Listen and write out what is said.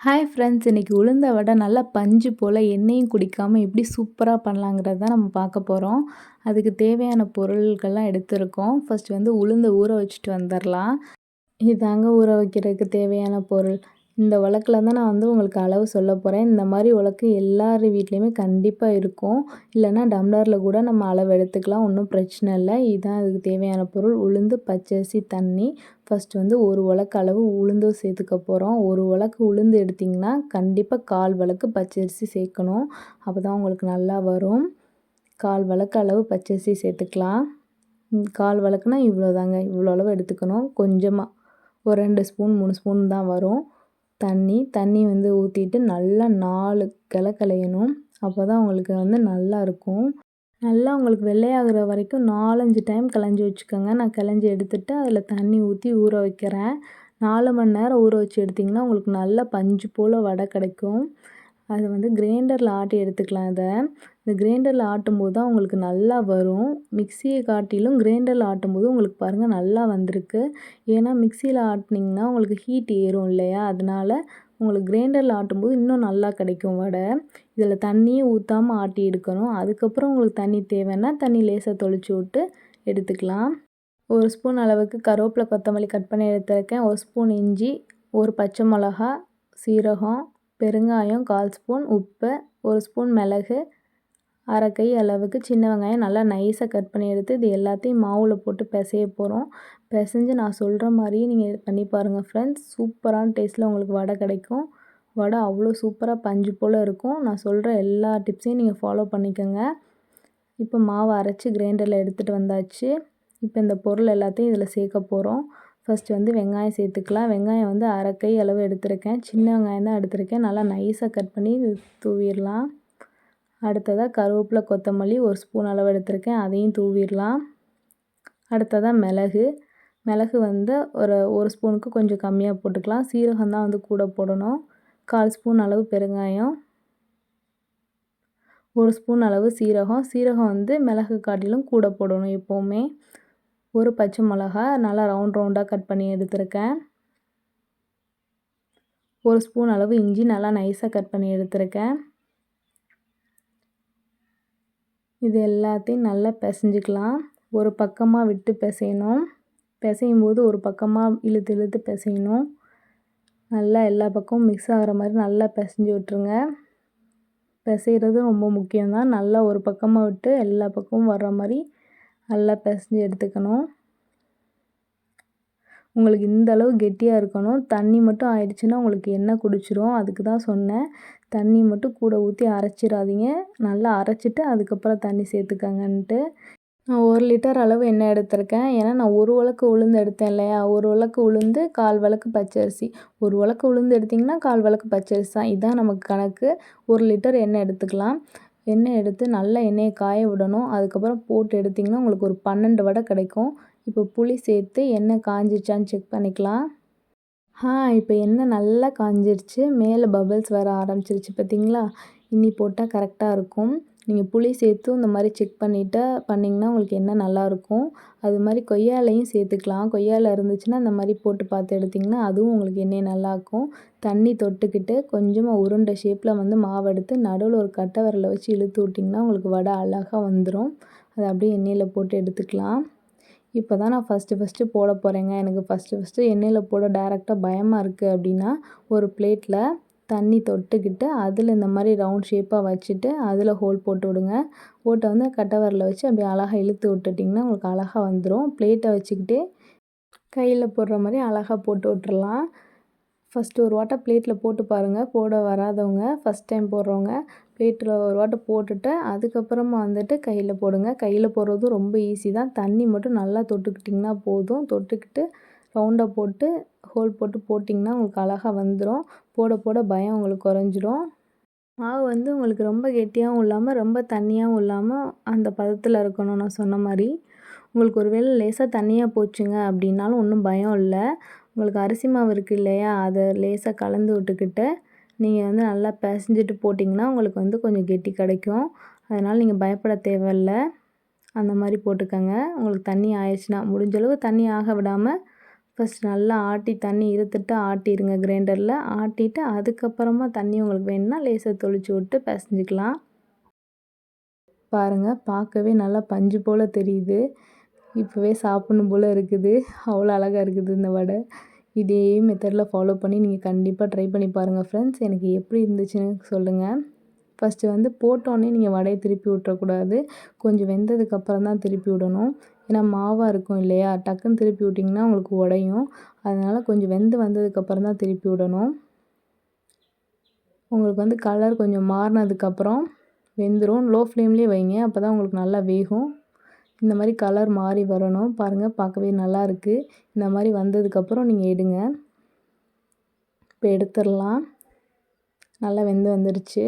Hi friends இன்றைக்கி உளுந்த வடை நல்லா பஞ்சு போல் எண்ணெயும் குடிக்காமல் எப்படி சூப்பராக பண்ணலாங்கிறது தான் நம்ம பார்க்க போகிறோம் அதுக்கு தேவையான பொருட்கள்லாம் எடுத்துருக்கோம். ஃபஸ்ட் வந்து உளுந்த ஊற வச்சுட்டு வந்துடலாம். இதாங்க ஊற வைக்கிறதுக்கு தேவையான பொருள். இந்த உலக்கில் தான் நான் வந்து உங்களுக்கு அளவு சொல்ல போகிறேன் இந்த மாதிரி உலக்கு எல்லார் வீட்லேயுமே கண்டிப்பாக இருக்கும். இல்லைன்னா டம்ளரில் கூட நம்ம அளவு எடுத்துக்கலாம். ஒன்றும் பிரச்சனை இல்லை. இதுதான் அதுக்கு தேவையான பொருள். உளுந்து பச்சரிசி தண்ணி. ஃபஸ்ட் வந்து ஒரு உலக்கு அளவு உளுந்தும் சேர்த்துக்க போகிறோம் ஒரு உலக்கு உளுந்து எடுத்திங்கன்னா கண்டிப்பாக கால் வழக்கு பச்சரிசி சேர்க்கணும். அப்போ தான் உங்களுக்கு நல்லா வரும். கால் வழக்கு அளவு பச்சரிசி சேர்த்துக்கலாம். கால் வழக்குனா இவ்வளோ தாங்க இவ்வளோ அளவு எடுத்துக்கணும். கொஞ்சமாக ஒரு ரெண்டு ஸ்பூன் மூணு ஸ்பூன் தான் வரும். தண்ணி தண்ணி வந்து ஊற்றிட்டு நல்லா நாலு கிள களையணும். அப்போ தான் உங்களுக்கு வந்து நல்லா இருக்கும். நல்லா உங்களுக்கு வெள்ளையாகிற வரைக்கும் நாலஞ்சு டைம் களைஞ்சி வச்சுக்கோங்க. நான் களைஞ்சி எடுத்துகிட்டு அதில் தண்ணி ஊற்றி ஊற வைக்கிறேன். நாலு மணி நேரம் ஊற வச்சு எடுத்திங்கன்னா உங்களுக்கு நல்லா பஞ்சு போல் வடை கிடைக்கும். அதை வந்து கிரைண்டரில் ஆட்டி எடுத்துக்கலாம் இதை. இந்த கிரைண்டரில் ஆட்டும்போது தான் உங்களுக்கு நல்லா வரும். மிக்சியை காட்டிலும் கிரைண்டரில் ஆட்டும்போது உங்களுக்கு பாருங்கள் நல்லா வந்திருக்கு. ஏன்னா மிக்சியில் ஆட்டினீங்கன்னா உங்களுக்கு ஹீட் ஏறும் இல்லையா? அதனால் உங்களுக்கு கிரைண்டரில் ஆட்டும்போது இன்னும் நல்லா கிடைக்கும் வடை. இதில் தண்ணியும் ஊற்றாமல் ஆட்டி எடுக்கணும். அதுக்கப்புறம் உங்களுக்கு தண்ணி தேவைன்னா தண்ணி லேசாக தொளிச்சு விட்டு எடுத்துக்கலாம். ஒரு ஸ்பூன் அளவுக்கு கருவேப்பிலை கொத்தமல்லி கட் பண்ணி எடுத்துருக்கேன். ஒரு ஸ்பூன் இஞ்சி ஒரு பச்சை மிளகா சீரகம் பெருங்காயம் கால் ஸ்பூன் உப்பு ஒரு ஸ்பூன் மிளகு அரை கை அளவுக்கு சின்ன வெங்காயம் நல்லா நைஸாக கட் பண்ணி எடுத்து இது எல்லாத்தையும் மாவில் போட்டு பிசைய போகிறோம் பிசைஞ்சு நான் சொல்கிற மாதிரியே நீங்கள் பண்ணி பாருங்கள் ஃப்ரெண்ட்ஸ் சூப்பரான டேஸ்ட்டில் உங்களுக்கு வடை கிடைக்கும். வடை அவ்வளோ சூப்பராக பஞ்சு போல் இருக்கும். நான் சொல்கிற எல்லா டிப்ஸையும் நீங்கள் ஃபாலோ பண்ணிக்கோங்க. இப்போ மாவை அரைச்சி கிரைண்டரில் எடுத்துகிட்டு வந்தாச்சு. இப்போ இந்த பொருள் எல்லாத்தையும் இதில் சேர்க்க போகிறோம் ஃபஸ்ட்டு வந்து வெங்காயம் சேர்த்துக்கலாம். வெங்காயம் வந்து அரை கை அளவு எடுத்திருக்கேன். சின்ன வெங்காயம் தான் எடுத்திருக்கேன். நல்லா நைஸாக கட் பண்ணி தூவிடலாம். அடுத்ததாக கருவேப்பிலை கொத்தமல்லி ஒரு ஸ்பூன் அளவு எடுத்திருக்கேன். அதையும் தூவிடலாம். அடுத்ததாக மிளகு. மிளகு வந்து ஒரு ஒரு ஸ்பூனுக்கு கொஞ்சம் கம்மியாக போட்டுக்கலாம். சீரகம் தான் வந்து கூட போடணும். கால் ஸ்பூன் அளவு பெருங்காயம். ஒரு ஸ்பூன் அளவு சீரகம். சீரகம் வந்து மிளகு காட்டிலும் கூட போடணும் எப்போவுமே. ஒரு பச்சை மிளகா நல்லா ரவுண்ட் ரவுண்டாக கட் பண்ணி எடுத்திருக்கேன். ஒரு ஸ்பூன் அளவு இஞ்சி நல்லா நைஸாக கட் பண்ணி எடுத்திருக்கேன். இது எல்லாத்தையும் நல்லா பிசைஞ்சிக்கலாம். ஒரு பக்கமாக விட்டு பிசையணும். பிசையும் போது ஒரு பக்கமாக இழுத்து இழுத்து பிசையணும். நல்லா எல்லா பக்கமும் மிக்ஸ் ஆகிற மாதிரி நல்லா பிசைஞ்சு விட்ருங்க பிசைகிறது ரொம்ப முக்கியம்தான். நல்லா ஒரு பக்கமாக விட்டு எல்லா பக்கமும் வர்ற மாதிரி நல்லா பிசைஞ்சு எடுத்துக்கணும். உங்களுக்கு இந்த அளவு கெட்டியாக இருக்கணும். தண்ணி மட்டும் ஆயிடுச்சுன்னா உங்களுக்கு எண்ணெய் குடிச்சிரும். அதுக்கு தான் சொன்னேன். தண்ணி மட்டும் கூட ஊற்றி அரைச்சிடாதீங்க. நல்லா அரைச்சிட்டு அதுக்கப்புறம் தண்ணி சேர்த்துக்கங்கன்ட்டு. நான் ஒரு லிட்டர் அளவு எண்ணெய் எடுத்திருக்கேன். ஏன்னா நான் ஒரு உலக்கு உளுந்து எடுத்தேன் இல்லையா? ஒரு உலக்கு உளுந்து கால் விளக்கு பச்சரிசி. ஒரு உலக்கு உளுந்து எடுத்திங்கன்னா கால் விளக்கு பச்சரிசி தான். இதுதான் நமக்கு கணக்கு. ஒரு லிட்டர் எண்ணெய் எடுத்துக்கலாம். எண்ணெய் எடுத்து நல்லா எண்ணெயை காய விடணும். அதுக்கப்புறம் போட்டு எடுத்திங்கன்னா உங்களுக்கு ஒரு பன்னெண்டு வடை கிடைக்கும். இப்போ புளி சேர்த்து எண்ணெய் காஞ்சிச்சான்னு செக் பண்ணிக்கலாம். ஆ இப்போ எண்ணெய் நல்லா காஞ்சிருச்சு. மேலே பபிள்ஸ் வர ஆரம்பிச்சிருச்சு பார்த்தீங்களா? இன்னி போட்டால் கரெக்டாக இருக்கும். நீங்கள் புளி சேர்த்தும் இந்த மாதிரி செக் பண்ணிவிட்டு பண்ணிங்கன்னா உங்களுக்கு எண்ணெய் நல்லாயிருக்கும் அது மாதிரி கொய்யாலையும் சேர்த்துக்கலாம். கொய்யாவில் இருந்துச்சுன்னா இந்த மாதிரி போட்டு பார்த்து எடுத்திங்கன்னா அதுவும் உங்களுக்கு எண்ணெய் நல்லாயிருக்கும் தண்ணி தொட்டுக்கிட்டு கொஞ்சமாக உருண்டை ஷேப்பில் வந்து மாவு எடுத்து நடுவில் ஒரு கட்டை விரலை வச்சு இழுத்து விட்டிங்கன்னா உங்களுக்கு வடை அழகாக வந்துடும் அதை அப்படியே எண்ணெயில் போட்டு எடுத்துக்கலாம். இப்போ தான் நான் ஃபஸ்ட்டு ஃபஸ்ட்டு போட போகிறேங்க எனக்கு ஃபஸ்ட்டு ஃபஸ்ட்டு எண்ணெயில் போட டேரெக்டாக பயமாக இருக்குது அப்படின்னா ஒரு பிளேட்டில் தண்ணி தொட்டுக்கிட்டு அதில் இந்த மாதிரி ரவுண்ட் ஷேப்பாக வச்சுட்டு அதில் ஹோல் போட்டு விடுங்க. ஓட்டை வந்து கட்டவரில் வச்சு அப்படியே அழகாக இழுத்து விட்டுட்டிங்கன்னா உங்களுக்கு அழகாக வந்துடும் பிளேட்டை வச்சுக்கிட்டு கையில் போடுற மாதிரி அழகாக போட்டு விட்டுறலாம். ஃபஸ்ட்டு ஒரு வாட்டை பிளேட்டில் போட்டு பாருங்கள் போட வராதவங்க ஃபஸ்ட் டைம் போடுறவங்க பிளேட்டில் ஒரு வாட்டை போட்டுட்டு அதுக்கப்புறமா வந்துட்டு கையில் போடுங்க. கையில் போடுறதும் ரொம்ப ஈஸி தான். தண்ணி மட்டும் நல்லா தொட்டுக்கிட்டிங்கன்னா போதும். தொட்டுக்கிட்டு ரவுண்டாக போட்டு ஹோல் போட்டு போட்டிங்கன்னா உங்களுக்கு அழகாக வந்துடும் போட போட பயம் உங்களுக்கு குறைஞ்சிரும். மாவு வந்து உங்களுக்கு ரொம்ப கெட்டியாகவும் இல்லாமல் ரொம்ப தண்ணியாகவும் இல்லாமல் அந்த பதத்தில் இருக்கணும் நான் சொன்ன மாதிரி. உங்களுக்கு ஒரு வேளை லேசாக தண்ணியாக போச்சுங்க அப்படின்னாலும் ஒன்றும் பயம் இல்லை. உங்களுக்கு அரிசி மாவு இருக்குது இல்லையா அதை லேசாக கலந்து விட்டுக்கிட்டு நீங்கள் வந்து நல்லா பிசைஞ்சிட்டு போட்டிங்கன்னா உங்களுக்கு வந்து கொஞ்சம் கெட்டி கிடைக்கும். அதனால் நீங்கள் பயப்பட தேவையில்ல. அந்த மாதிரி போட்டுக்கோங்க. உங்களுக்கு தண்ணி ஆயிடுச்சுன்னா முடிஞ்சளவு தண்ணி ஆக விடாமல் ஃபஸ்ட் நல்லா ஆட்டி தண்ணி இருத்துட்டு ஆட்டிடுங்க கிரைண்டரில் ஆட்டிட்டு அதுக்கப்புறமா தண்ணி உங்களுக்கு வேணும்னா லேசாக தொளிச்சு விட்டு பிசைஞ்சிக்கலாம். பாருங்கள் பார்க்கவே நல்லா பஞ்சு போல் தெரியுது. இப்போவே சாப்பிட்ணும் போல் இருக்குது. அவ்வளோ அழகாக இருக்குது இந்த வடை. இதே மெத்தடில் ஃபாலோ பண்ணி நீங்கள் கண்டிப்பாக ட்ரை பண்ணி பாருங்கள் ஃப்ரெண்ட்ஸ் எனக்கு எப்படி இருந்துச்சுன்னு சொல்லுங்கள் ஃபஸ்ட்டு வந்து போட்டோன்னே நீங்கள் வடையை திருப்பி விட்டுறக்கூடாது கொஞ்சம் வெந்ததுக்கப்புறம் தான் திருப்பி விடணும். ஏன்னா மாவாக இருக்கும் இல்லையா? டக்குன்னு திருப்பி விட்டிங்கன்னா உங்களுக்கு உடையும். அதனால் கொஞ்சம் வெந்து வந்ததுக்கப்புறம் தான் திருப்பி விடணும். உங்களுக்கு வந்து கலர் கொஞ்சம் மாறினதுக்கப்புறம் வெந்துடும் லோ ஃப்ளேம்லேயே வைங்க. அப்போ தான் உங்களுக்கு நல்லா வேகும். இந்த மாதிரி கலர் மாறி வரணும். பாருங்கள் பார்க்கவே நல்லா இருக்குது இந்த மாதிரி வந்ததுக்கப்புறம் நீங்கள் எடுங்க. இப்போ எடுத்துடலாம். நல்லா வெந்து வந்துடுச்சு.